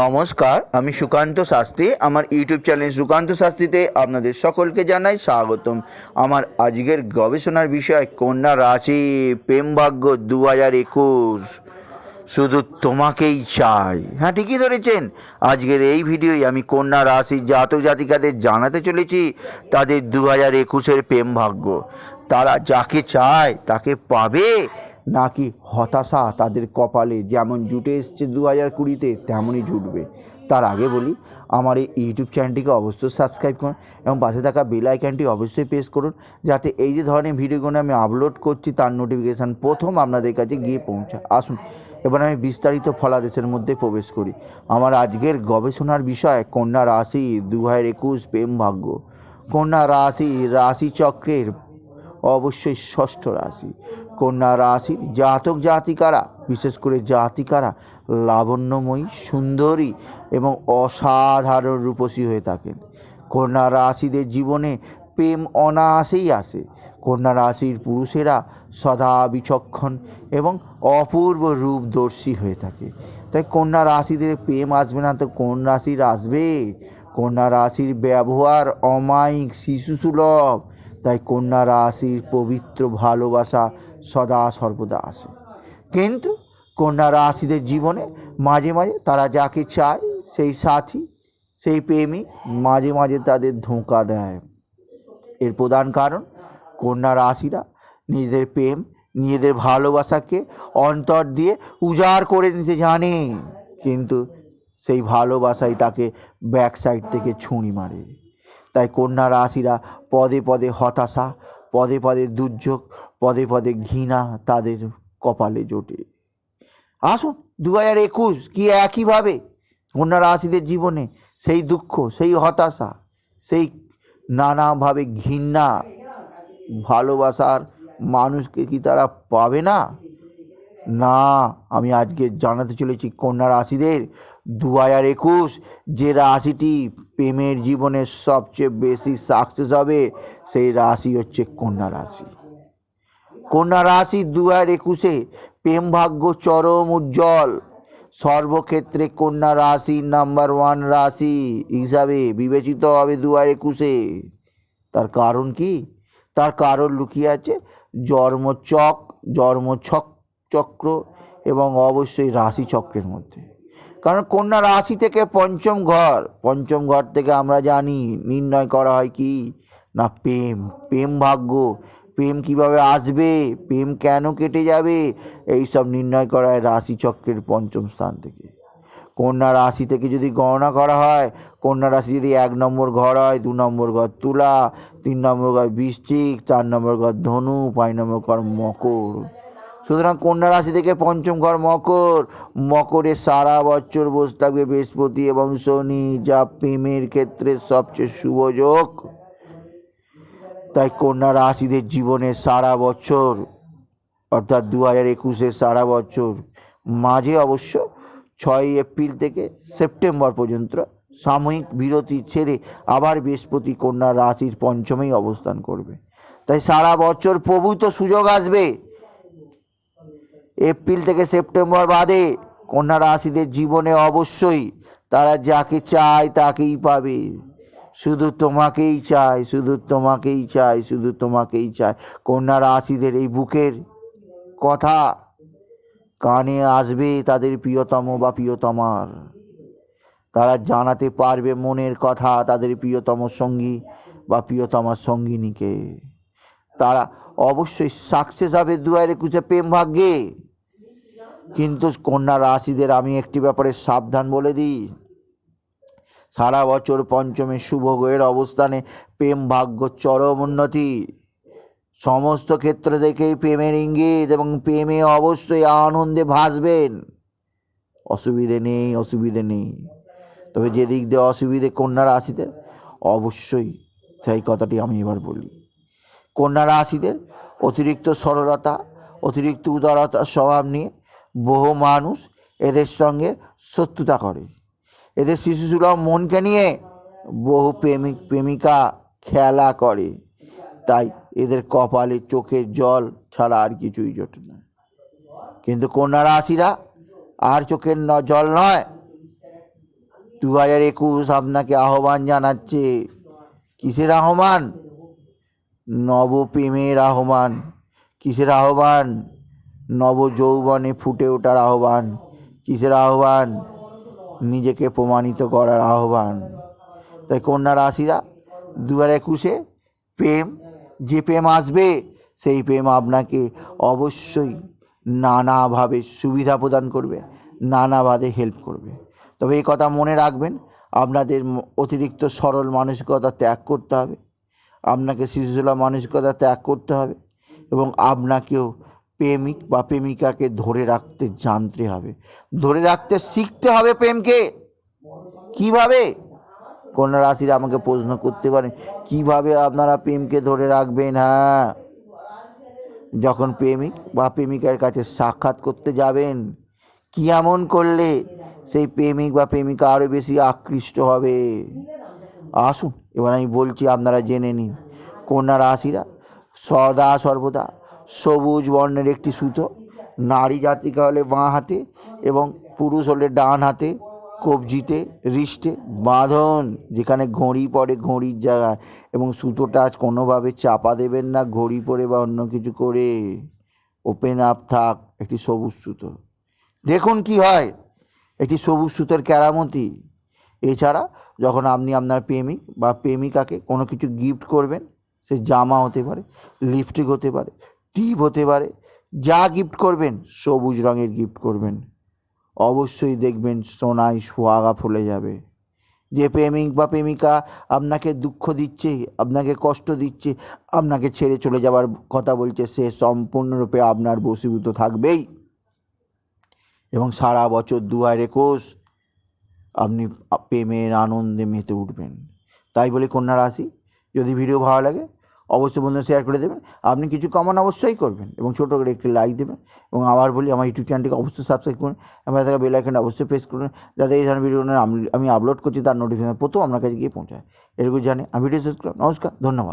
নমস্কার, আমি সুকান্ত শাস্ত্রী। আমার ইউটিউব চ্যানেল সুকান্ত শাস্ত্রীতে আপনাদের সকলকে জানাই স্বাগতম। আমার আজকের গবেষণার বিষয় কন্যা রাশি, প্রেম ভাগ্য দু হাজার একুশ। শুধু তোমাকেই চাই। হ্যাঁ ঠিকই ধরেছেন। আজকের এই ভিডিওয় আমি কন্যা রাশির জাতক জাতিকাদের জানাতে চলেছি তাদের দু হাজার একুশের প্রেম ভাগ্য। তারা যাকে চায় তাকে পাবে। নাকি হতাশা তাদের কপালে? যেমন জুটে এসছে দু হাজার কুড়িতে, তেমনই জুটবে। তার আগে বলি, আমার এই ইউটিউব চ্যানেলটিকে অবশ্যই সাবস্ক্রাইব করুন এবং পাশে থাকা বেল আইকনটি অবশ্যই প্রেস করুন, যাতে এই যে ধরনের ভিডিওগুলো আমি আপলোড করছি, তার নোটিফিকেশান প্রথম আপনাদের কাছে গিয়ে পৌঁছায় আসুন, এবার আমি বিস্তারিত ফলাদেশের মধ্যে প্রবেশ করি। আমার আজকের গবেষণার বিষয়, কন্যা রাশি, দু হাজার একুশ প্রেম ভাগ্য। কন্যা রাশি রাশিচক্রের অবশ্যই ষষ্ঠ রাশি। কন্যা রাশির জাতক জাতিকারা, বিশেষ করে জাতিকারা লাবণ্যময়ী, সুন্দরী এবং অসাধারণ রূপসী হয়ে থাকেন। কন্যা রাশিদের জীবনে প্রেম অনায়াসেই আসে। কন্যা রাশির পুরুষেরা সদা বিচক্ষণ এবং অপূর্ব রূপদর্শী হয়ে থাকে। তাই কন্যা রাশিদের প্রেম আসবে না, তো কোন রাশির আসবে? কন্যা রাশির ব্যবহার অমায়িক, শিশুসুলভ তাই কন্যা রাশির পবিত্র ভালোবাসা সদা সর্বদা আসে। কিন্তু কন্যা রাশিদের জীবনে মাঝে মাঝে তারা যাকে চায়, সেই সাথী, সেই প্রেমিক মাঝে মাঝে তাদের ধোঁকা দেয়। এর প্রধান কারণ, কন্যা রাশিরা নিজেদের প্রেম, নিজেদের ভালোবাসাকে অন্তর দিয়ে উজাড় করে নিতে জানে। কিন্তু সেই ভালোবাসাই তাকে ব্যাক সাইড থেকে ছুঁড়ি মারে। তাই কন্যা রাশিরা পদে পদে হতাশা, পদে পদে দুর্যোগ, পদে পদে ঘৃণা তাদের কপালে জোটে। আসুন দু হাজার একুশ কি একইভাবে কন্যা রাশিদের জীবনে সেই দুঃখ, সেই হতাশা, সেই নানাভাবে ঘৃণা, ভালোবাসার মানুষকে কি তারা পাবে না? না, আমি আজকে জানাতে চলেছি কন্যা রাশিদের। দু হাজার একুশ যে রাশিটি প্রেমের জীবনে সবচেয়ে বেশি সাকসেস হবে সেই রাশি হচ্ছে কন্যা রাশি। কন্যা রাশি দু হাজার একুশে প্রেম ভাগ্য চরম উজ্জ্বল। সর্বক্ষেত্রে কন্যা রাশি নাম্বার ওয়ান রাশি হিসাবে বিবেচিত হবে দু হাজার একুশে। তার কারণ কি? তার কারণ লুকিয়ে আছে জন্মচক, জন্মছক চক্র এবং অবশ্যই রাশি চক্রের মধ্যে। কারণ কন্যা রাশি থেকে পঞ্চম ঘর পঞ্চম ঘর থেকে আমরা জানি নির্ণয় করা হয় কি? না, প্রেম প্রেম ভাগ্য, প্রেম কীভাবে আসবে, প্রেম কেন কেটে যাবে এই সব নির্ণয় করা হয় রাশি চক্রের পঞ্চম স্থান থেকে। কন্যা রাশি থেকে যদি গণনা করা হয়, কন্যা রাশি যদি এক নম্বর ঘর হয়, দু নম্বর ঘর তুলা, তিন নম্বর ঘর বৃশ্চিক, চার নম্বর ঘর ধনু, পাঁচ নম্বর ঘর মকর। সুতরাং কন্যা রাশি থেকে পঞ্চম ঘর মকর। মকরে সারা বছর বসে থাকবে বৃহস্পতি এবং শনি, যা প্রেমের ক্ষেত্রে সবচেয়ে শুভ যোগ। তাই কন্যা রাশিদের জীবনে সারা বছর, অর্থাৎ দু হাজার একুশে সারা বছর মাঝে অবশ্য ছয় এপ্রিল থেকে সেপ্টেম্বর পর্যন্ত সাময়িক বিরতি ছেড়ে আবার বৃহস্পতি কন্যা রাশির পঞ্চমেই অবস্থান করবে। তাই সারা বছর প্রভূত সুযোগ আসবে। এপ্রিল থেকে সেপ্টেম্বর বাদে কন্যা রাশিদের জীবনে অবশ্যই তারা যাকে চায় তাকেই পাবে। শুধু তোমাকেই চায়, শুধু তোমাকেই চায়, শুধু তোমাকেই চায়। কন্যা রাশিদের এই বুকের কথা কানে আসবে তাদের প্রিয়তম বা প্রিয়তমার। তারা জানাতে পারবে মনের কথা তাদের প্রিয়তম সঙ্গী বা প্রিয়তমার সঙ্গিনীকে। তারা অবশ্যই সাকসেস হবে দু হাজার একুশে প্রেম ভাগ্যে কিন্তু কন্যা রাশিদের আমি একটি ব্যাপারে সাবধান বলে দিই। সারা বছর পঞ্চমে শুভ গ্রহের অবস্থানে প্রেম ভাগ্য চরম উন্নতি। সমস্ত ক্ষেত্র থেকেই প্রেমের ইঙ্গিত এবং প্রেমে অবশ্যই আনন্দে ভাসবেন। অসুবিধে নেই অসুবিধে নেই। তবে যে দিক দিয়ে অসুবিধে কন্যা রাশিদের, অবশ্যই সেই কথাটি আমি এবার বলি। কন্যা রাশিদের অতিরিক্ত সরলতা, অতিরিক্ত উদারতার স্বভাব নিয়ে বহু মানুষ এদের সঙ্গে শত্রুতা করে। এদের শিশুসুলভ মনকে নিয়ে বহু প্রেমিক, প্রেমিকা খেলা করে। তাই এদের কপালে চোখের জল ছাড়া আর কিছুই জোটে না। কিন্তু কন্যা রাশিরা আর চোখের ন, জল নয়। দু হাজার একুশ আপনাকে আহ্বান জানাচ্ছে, কিসের আহ্বান? নবপ্রেমের আহ্বান। কিসের আহ্বান? নব যৌবনে ফুটে ওঠার আহ্বান। কিসের আহ্বান? নিজেকে প্রমাণিত করার আহ্বান। তাই কন্যা রাশিরা দু হাজার একুশে প্রেম, যে প্রেম আসবে, সেই প্রেম আপনাকে অবশ্যই নানাভাবে সুবিধা প্রদান করবে, নানাভাবে হেল্প করবে। তবে এই কথা মনে রাখবেন, আপনাদের অতিরিক্ত সরল মানসিকতা ত্যাগ করতে হবে। আপনাকে শিশুসুলভ মানসিকতা ত্যাগ করতে হবে এবং আপনাকেও প্রেমিক বা প্রেমিকাকে ধরে রাখতে জানতে হবে। ধরে রাখতে শিখতে হবে প্রেমকে। কীভাবে? কন্যা রাশিরা আমাকে প্রশ্ন করতে পারেন কীভাবে আপনারা প্রেমকে ধরে রাখবেন? হ্যাঁ। যখন প্রেমিক বা প্রেমিকার কাছে সাক্ষাৎ করতে যাবেন, কি এমন করলে সেই প্রেমিক বা প্রেমিকা আরও বেশি আকৃষ্ট হবে? আসুন, এবার আমি বলছি, আপনারা জেনে নিন। কন্যা রাশিরা সদা সর্বদা সবুজ বর্ণের একটি সুতো। নারী জাতিকা হলে বাঁ হাতে এবং পুরুষ হলে ডান হাতে, কবজিতে, রিস্টে বাঁধন, যেখানে ঘড়ি পড়ে ঘড়ির জায়গায় এবং সুতোটা আজ কোনোভাবে চাপা দেবেন না, ঘড়ি পরে বা অন্য কিছু করে। ওপেন আপ থাক, একটি সবুজ সুতো। দেখুন কি হয়, একটি সবুজ সুতোর কেরামতি। এছাড়া যখন আপনি আপনার প্রেমিক বা প্রেমিকাকে কোনো কিছু গিফট করবেন, সে জামা হতে পারে লিপস্টিক হতে পারে টিপ হতে পারে। যা গিফট করবেন, সবুজ রঙের গিফট করবেন। অবশ্যই দেখবেন সোনায় সোহাগা ফুলে যাবে। যে প্রেমিক বা প্রেমিকা আপনাকে দুঃখ দিচ্ছে, আপনাকে কষ্ট দিচ্ছে, আপনাকে ছেড়ে চলে যাওয়ার কথা বলছে, সে সম্পূর্ণরূপে আপনার বশীভূত থাকবেই। এবং সারা বছর দু হাজার একুশ আপনি প্রেমের আনন্দে মেতে উঠবেন। তাই বলে কন্যা রাশি, যদি ভিডিও ভালো লাগে অবশ্যই বন্ধু শেয়ার করে দেবেন। আপনি কিছু কমান অবশ্যই করবেন এবং ছোটো করে একটি লাইক দেবেন এবং আবার বলি, আমার ইউটিউব চ্যানেলটিকে অবশ্যই সাবস্ক্রাইব করুন। এবং থাকা বেল আইকনটা অবশ্যই প্রেস করুন যাতে এই ধরনের ভিডিও আমি আমি আপলোড করছি, তার নোটিফিকেশন প্রথম আপনার কাছে গিয়ে পৌঁছায়। এরকম জানি। আমি ভিডিও শেষ করলাম। নমস্কার, ধন্যবাদ।